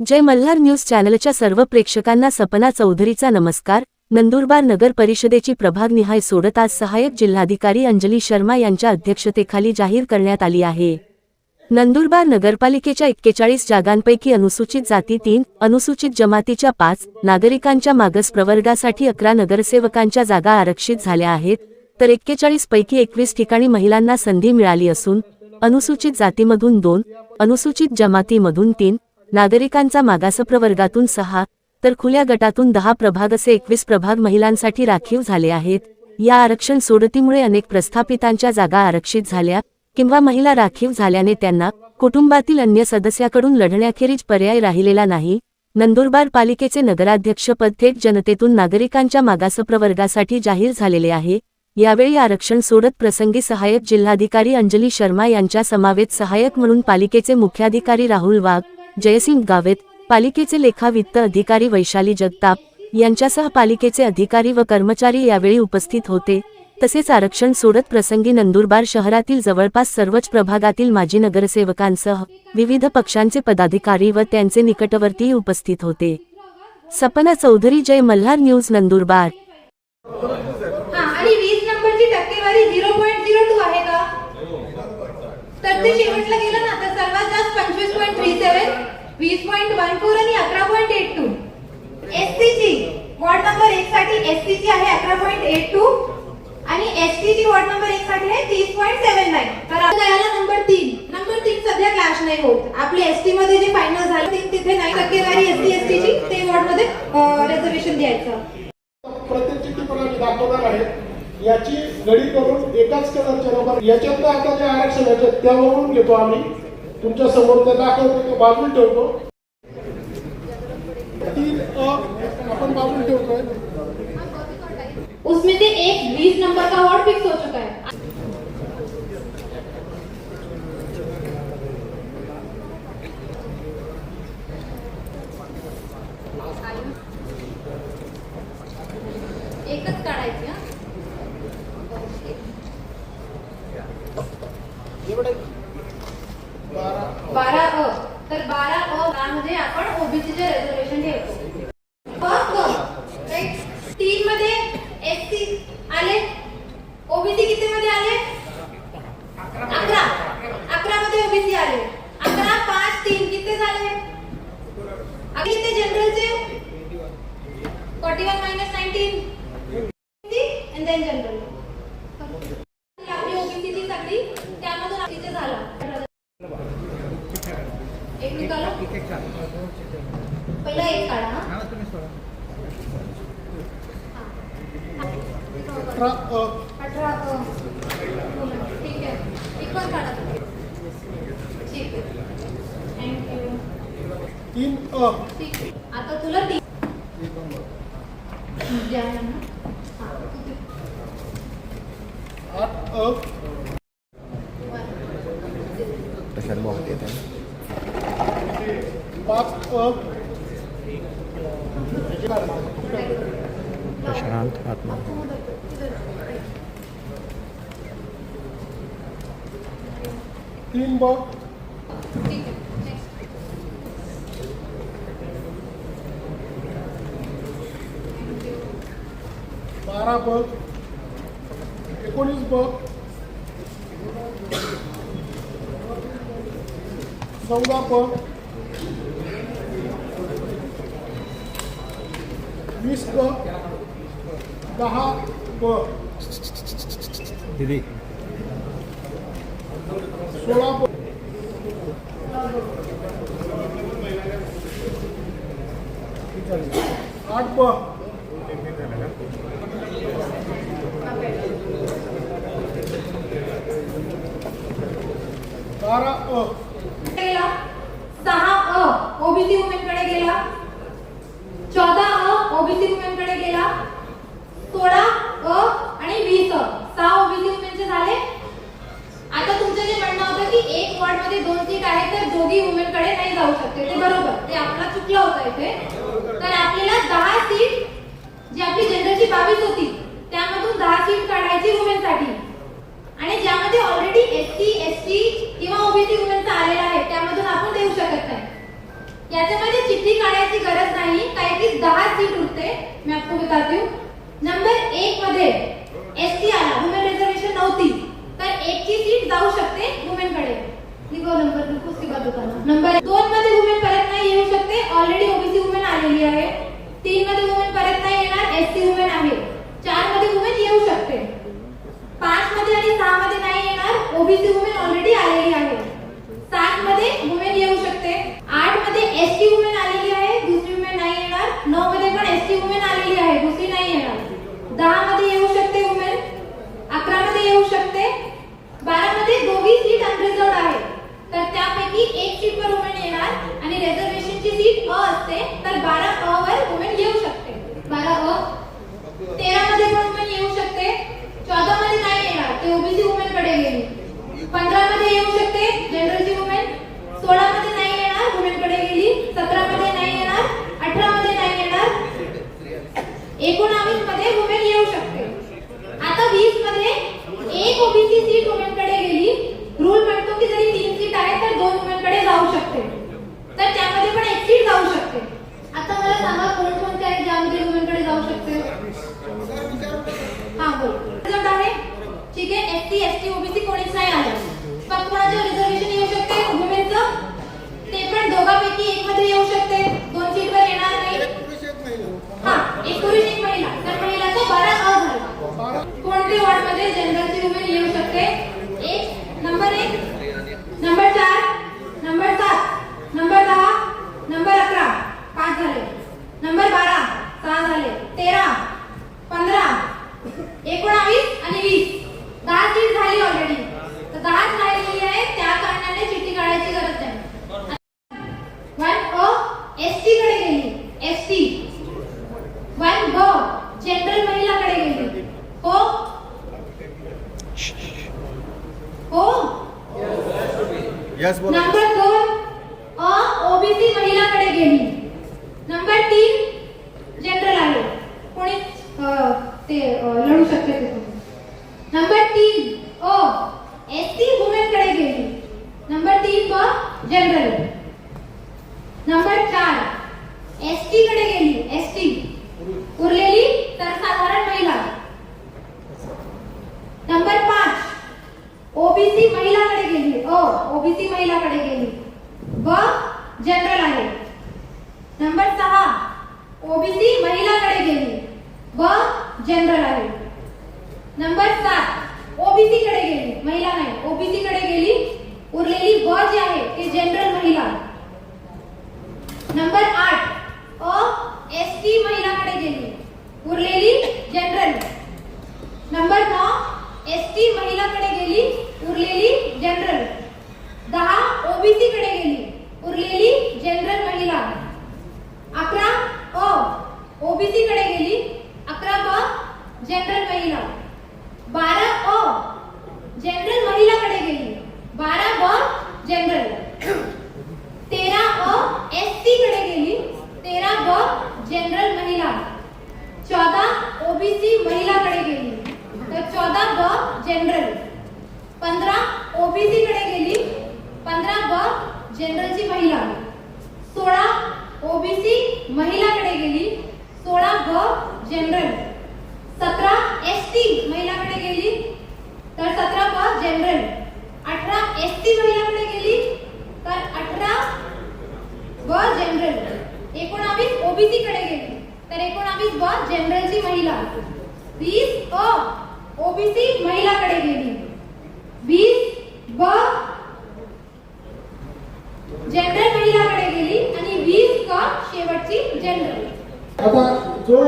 जय Malhar news चॅनलच्या सर्व प्रेक्षकांना सपना चौधरीचा नमस्कार. नंदुरबार नगर परिषदेची प्रभागनिहाय सोडत आज सहाय्यक जिल्हाधिकारी अंजली शर्मा यांच्या अध्यक्षतेखाली जाहीर करण्यात आली आहे. नंदुरबार नगरपालिकेच्या एक्केचाळीस जागांपैकी अनुसूचित जाती तीन अनुसूचित जमातीच्या पाच नागरिकांच्या मागास प्रवर्गासाठी अकरा नगरसेवकांच्या जागा आरक्षित झाल्या आहेत तर एक्केचाळीस पैकी एकवीस ठिकाणी महिलांना संधी मिळाली असून अनुसूचित जातीमधून दोन अनुसूचित जमातीमधून तीन नागरिकांचा मागास प्रवर्गातून सहा तर खुल्या गटातून दहा प्रभाग असे एकवीस प्रभाग महिलांसाठी राखीव झाले आहेत. या आरक्षण सोडतीमुळे अनेक प्रस्थापितांच्या जागा आरक्षित झाल्या किंवा महिला राखीव झाल्याने त्यांना कुटुंबातील अन्य सदस्याकडून लढण्याखेरीज पर्याय राहिलेला नाही. नंदुरबार पालिकेचे नगराध्यक्षपद थेट जनतेतून नागरिकांच्या मागास प्रवर्गासाठी जाहीर झालेले आहे. यावेळी आरक्षण सोडत प्रसंगी सहाय्यक जिल्हाधिकारी अंजली शर्मा यांच्या समावेत सहाय्यक म्हणून पालिकेचे मुख्याधिकारी राहुल वाघ जयसिंग गावेत पालिकेचे लेखा वित्त अधिकारी वैशाली जगताप यांच्यासह पालिकेचे अधिकारी व कर्मचारी यावेळी उपस्थित होते. तसेच आरक्षण सोडत प्रसंगी नंदुरबार शहरातील जवळपास सर्वच प्रभागातील माजी नगरसेवकांसह विविध पक्षांचे पदाधिकारी व त्यांचे निकटवर्तीही उपस्थित होते. सपना चौधरी जय मल्हार न्यूज नंदुरबार. आणि टक्केवारी झिरो पॉईंट झिरो टू आहे का? तर ते शेवटला गेलं ना पंचवीस पॉईंट थ्री सेव्हन वीस पॉईंट वन फोर आणि अकरा पॉईंट एट टू एस ची वॉर्ड नंबर एक साठी एस आहे अकरा पॉईंट एट टू आणि एस ची वॉर्ड नंबर एक साठी आहे तीस पॉईंट सेवन नाईन तर आपल्याला नंबर तीन. नंबर तीन सध्या क्लॅश नाही होत. आपले एस टी मध्ये जे फायनल झाले तिथे नाही. टक्केवारी एस टी एस ची ते वॉर्डमध्ये रिझर्वेशन द्यायचं. प्रत्येक दाखवणार आहेत याची गडी करून एकाच कलरच्या नंबर याच्यातलं आता जे आरक्षण त्यावरून घेतो आम्ही. तुमच्या समोर ते दाखवतो ते बाजूला ठेवतो. तीन अ आपण बाजूला ठेवतोय. उसमें से एक बीस नंबर का वार्ड फिक्स हो चुका है। एकच काढायची हा? बारा अ. तर बारा अ मध्ये आपण ओबीसीचे रिझर्वेशन ठेवतो. तीन मध्ये एससी आले. ओबीसी किती मध्ये आले? अकरा. अकरा मध्ये ओबीसी आले. अकरा पाच तीन किती झाले? अगदी ते जनरलचे forty one minus nineteen then general आपली ओबीसीची सगळी त्यामधून तिथे झाला एक निकाला पहिला एक काढा हा. अठरा. ठीक आहे. एक पण काढा तुम्ही. ठीक आहे. थँक्यू तीन अ. ठीक आहे. आता तुला तीन आठ अ. तीन ब बारा बघ एकोणीस बघ चौदा बघ वीस बघ दहा ब ब आठ बारा अ. सहा अ. ओबीसी वुमेन कडे गेला चौदा अ ओबीसी वुमेन कडे गेला सोळा अ आणि वीस अ सहा ओबीसी वुमेनचे झाले आता तुमचं जे म्हणणं होतं की एक वॉर्डमध्ये दोन सीट आहे तर दोघी वुमेन कडे नाही जाऊ शकते ते बरोबर ते आपला चुकलं होतं इथे तर आपल्याला दहा सीट जी आपली बावीस होती त्यामधून दहा सीट काढायची वुमेन साठी आणि ज्यामध्ये already S C S T किंवा ओबीसी वुमेनचा आलेला आहे त्यामधून आपण देऊ शकत नाही. याच्यामध्ये चिठ्ठी काढायची गरज नाही काही की दहा सीट उरते. मी आपको बताती हूँ. नंबर एक मध्ये एस टी आला वुमेन रिझर्वेशन नव्हती. तर एक ची सीट जाऊ शकते वुमेन कडे लिखो नंबर लिखो उसके बाद बताना नंबर दोन मध्ये वुमेन परत नाही येऊ शकते. ऑलरेडी ओबीसी वुमेन आलेली आहे. तीन मध्ये वुमेन परत नाही येणार एस टी वुमेन आहे. चारमध्ये वुमेन येऊ शकते. पाच मध्ये आणि सहा मध्ये नाही येणार. ओबीसी वुमेन ऑलरेडी आलेली आहे. सात मध्ये वुमेन येऊ शकते. आठमध्ये एस टी वुमेन आलेली आहे. दुसरी वुमेन नाही येणार. नऊ मध्ये पण एस टी वुमेन आलेली आहे. दुसरी नाही येणार. दहा मध्ये येऊ शकते वुमेन अकरा मध्ये येऊ शकते. बारा मध्ये दोघी सीट अनरिझर्व आहे. तर त्यापैकी एक सीट वर वुमेन येणार आणि रिझर्वेशनची सीट अ असते. तर बारा अ वर वुमेन येऊ शकते. बारा हो? अ तेरा मध्ये पण येऊ शकते चौदा मध्ये नाही येणार ते ओबीसी वुमेन कडे गेली पंधरा मध्ये येऊ शकते जनरलची वुमेन सोळा मध्ये नाही येणार वुमेन कडे गेली सतरा मध्ये नाही येणार अठरा मध्ये नाही येणार एकोणावीसमध्ये वुमेन येऊ शकते आता वीसमध्ये एक ओबीसी सीट वुमेन कडे गेली रूल म्हणतो की जरी तीन सीट आहे तर दोन वुमेन कडे जाऊ शकते तर त्यामध्ये पण एक सीट जाऊ शकते आता मला सांगा कोणकोणते आहेत ज्यामध्ये वुमेन कडे जाऊ शकते हा बोल रिझल्ट आहे ठीक आहे S T S T OBC कोणीच नाही आलं फक्त कोणाचं रिझर्वेशन येऊ शकते वुमेनचं ते पण दोघांपैकी एक मध्ये येऊ शकते दोन सीटवर येणार नाही हा एक पुरुष एक महिला तर महिलाचं बारा अ झालं कोणते वॉर्डमध्ये जनरलची वुमेन येऊ शकते एक नंबर एक नंबर चार नंबर सात नंबर दहा नंबर अकरा पाच झाले नंबर बारा सहा झाले तेरा पंधरा एकोणावीस आणि वीस दहा सीट झाली ऑलरेडी तर दहाच राहिलेली आहे त्या कारणाने चिठ्ठी काढायची गरज नाही वन अ एस टी कडे गेली एस टी वन ब जनरल महिलाकडे गेली हो हो यस बोला. नंबर दोन अ ओबीसी महिलाकडे गेली नंबर तीन जनरल आहे कोणी अ, ते अ, लढू शकते तिथून नंबर तीन अ एस टी वुमेनकडे गेली नंबर तीन ब जनरल नंबर चार एस टी कडे गेली एस टी उरलेली सर्वसाधारण महिला नंबर पाच ओबीसी महिलाकडे गेली अ ओबीसी महिलाकडे गेली ब जनरल आहे नंबर सहा ओबीसी महिलाकडे गेली ब जनरल आहे नंबर सात ओबीसी कडे गेली महिला नाही ओबीसी कडे गेली उरलेली ब जी आहे ते जनरल महिला नंबर आठ अ एस टी महिलाकडे गेली. उरलेली जनरल नंबर नौ एस टी महिलाकडे गेली उरलेली जनरल दहा ओबीसी कडे गेली उरलेली जनरल महिला. अकरा अ ओबीसी कडे गेली अकरा ब जनरल महिला. बारा अ जनरल महिलाकडे गेली बारा ब जनरल तेरा अ एस टी कडे गेली व जनरल महिला. चौदा ओबीसी महिलाकडे गेली. तर चौदा ब जनरल पंधरा ओबीसी कडे गेली. पंधरा ब जनरलची महिला. सोळा ओबीसी महिलाकडे गेली. सोळा ब जनरल सतरा एस टी महिलाकडे गेली तर सतरा ब जनरल अठरा एस टी महिलाकडे गेली तर अठरा ब जनरल एकोणावीस ओबीसी कडे गेली तर एकोणावीस ब जनरलची महिला वीस अ ओबीसी महिलाकडे गेली वीस ब जनरल महिलाकडे गेली आणि वीस क शेवटची जनरल आता जो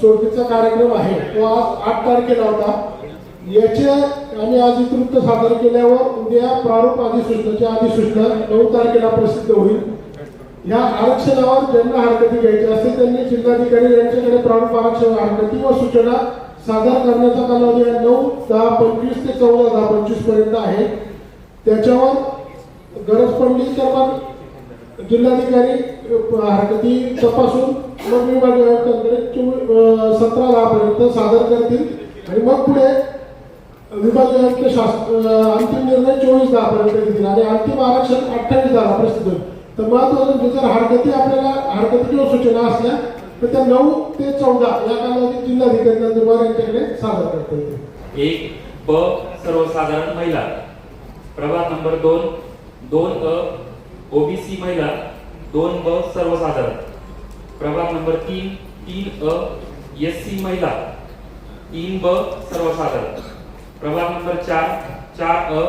सोडतीचा कार्यक्रम आहे तो आज आठ तारखेला होता. याचे आम्ही आज वृत्त सादर केल्यावर उद्या प्रारूप अधिसूचनाची अधिसूचना नऊ तारखेला प्रसिद्ध होईल. या आरक्षणावर ज्यांना हरकती घ्यायची असतील त्यांनी जिल्हाधिकारी यांच्याकडे प्रारूप आरक्षण हरकती व सूचना सादर करण्याचा कालावधी आहे नऊ दहा पंचवीस ते चौदा दहा पंचवीसपर्यंत आहे. त्याच्यावर गरज पडली तर मग जिल्हाधिकारी हरकती तपासून मग विभागीय आयुक्तांकडे सतरा दहापर्यंत सादर करतील. आणि मग पुढे विभागीय आयुक्त शास अंतिम निर्णय चोवीस दहापर्यंत घेतील. आणि अंतिम आरक्षण अठ्ठावीस दहा प्रसिद्ध. तर महत्वाचं जर हरकती आपल्याला हरकती किंवा सूचना असल्या तर त्या नऊ ते चौदा या कालावधीत जिल्हाधिकारी नंदुरबार यांच्याकडे सादर करता येतील. एक ब सर्वसाधारण महिला. प्रभाग नंबर दोन दोन अ ओबीसी महिला. दोन ब सर्वसाधारण. प्रभाग नंबर तीन तीन अ एस सी महिला. तीन ब सर्वसाधारण. प्रभाग नंबर चार चार अ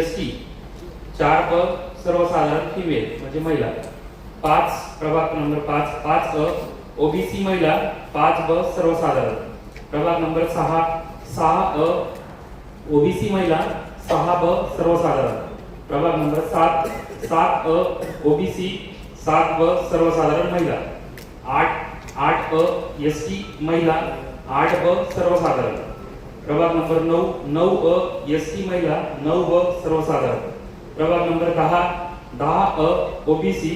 एस टी. चार ब सर्वसाधारण फिमेल म्हणजे महिला. पाच प्रभाग नंबर पाच पाच अ ओबीसी महिला पाच ब सर्वसाधारण. प्रभाग नंबर सहा सहा अ ओबीसी महिला सहा ब सर्वसाधारण. प्रभाग नंबर सात सात अ ओबीसी सात ब सर्वसाधारण महिला. आठ आठ अ एस टी महिला. आठ ब सर्वसाधारण. प्रभाग नंबर नऊ नऊ अ एस टी महिला. नऊ ब सर्वसाधारण. प्रभाग नंबर दहा दहा अ ओबीसी.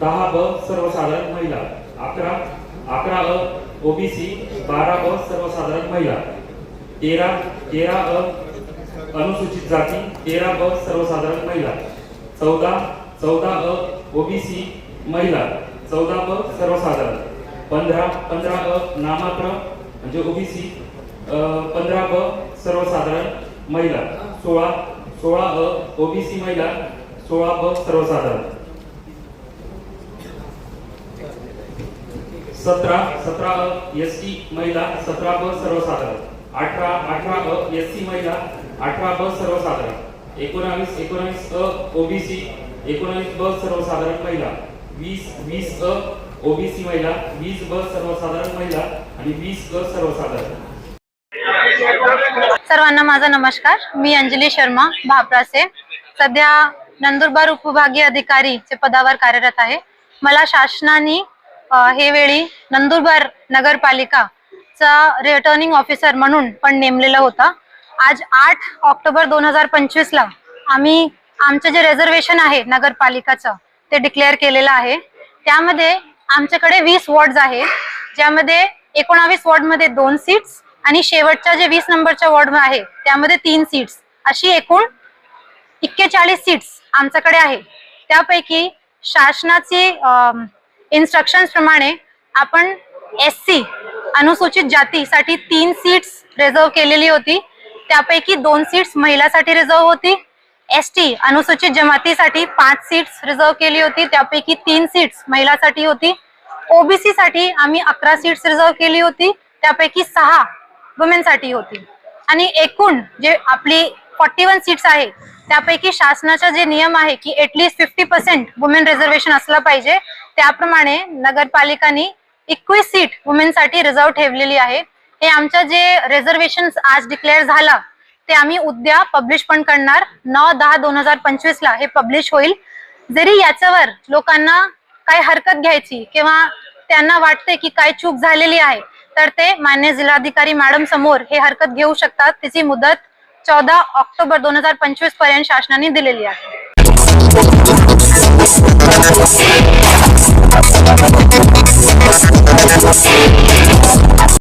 दहा ब सर्वसाधारण महिला. अकरा अकरा अ ओबीसी. बारा ब सर्वसाधारण महिला. तेरा तेरा अ अनुसूचित जाती. तेरा ब सर्वसाधारण महिला. चौदा चौदा अ ओबीसी महिला चौदा ब सर्वसाधारण पंधरा पंधरा अ नामात्र म्हणजे ओबीसी पंधरा ब सर्वसाधारण महिला सोळा सोळा अ ओबीसी महिला सोळा ब सर्वसाधारण. सतरा सतरा अ एस टी महिला सतरा ब सर्वसाधारण अठरा अठरा अ एस सी महिला अठरा ब सर्वसाधारण. एकोणावीस एकोणावीस अ ओबीसी एकोणावीस ब सर्वसाधारण महिला वीस वीस अ ओबीसी महिला वीस ब सर्वसाधारण महिला आणि वीस अ सर्वसाधारण. सर्वांना माझा नमस्कार. मी अंजली शर्मा भापरासे सध्या नंदुरबार उपविभागीय अधिकारीचे पदावर कार्यरत आहे. मला शासनाने हे वेळी नंदुरबार नगरपालिका चा रिटर्निंग ऑफिसर म्हणून पण नेमलेला होता. आज आठ ऑक्टोबर दोन हजार पंचवीस ला आम्ही आमचं जे रिझर्वेशन आहे नगरपालिकाचं ते डिक्लेअर केलेलं आहे. त्यामध्ये आमच्याकडे वीस वॉर्ड आहे ज्यामध्ये एकोणावीस वॉर्डमध्ये दोन सीट्स आणि शेवटच्या जे वीस नंबरच्या वॉर्ड आहे त्यामध्ये तीन सीट्स अशी एकूण एक्केचाळीस सीट्स आमच्याकडे आहे. त्यापैकी शासनाची इन्स्ट्रक्शन प्रमाणे आपण एस सी अनुसूचित जातीसाठी तीन सीट्स रिझर्व केलेली होती. त्यापैकी दोन सीट्स महिलासाठी रिझर्व होती. एस टी अनुसूचित जमातीसाठी पाच सीट्स रिझर्व केली होती. त्यापैकी तीन सीट्स महिलासाठी होती. ओबीसी साठी आम्ही अकरा सीट्स रिझर्व केली होती. त्यापैकी सहा वुमेनसाठी होती. आणि एकूण जे आपली फॉर्टी वन सीट्स आहे त्यापैकी शासनाचा जे नियम आहे की at least fifty percent women reservation असलं पाहिजे त्याप्रमाणे नगरपालिकांनी एकवीस सीट वुमेनसाठी रिझर्व ठेवलेली आहे. हे आमचं जे रिझर्वेशन आज डिक्लेअर झाला ते आम्ही उद्या पब्लिश पण करणार. नऊ दहा दोन हजार पंचवीस ला हे पब्लिश होईल. जरी याच्यावर लोकांना काय हरकत घ्यायची किंवा त्यांना वाटते की काय चूक झालेली आहे तर ते मान्य जिल्हाधिकारी मॅडम समोर हे हरकत घेऊ शकतात. तिची मुदत चौदा ऑक्टोबर दोन हजार पंचवीसपर्यंत शासनाने दिलेली आहे.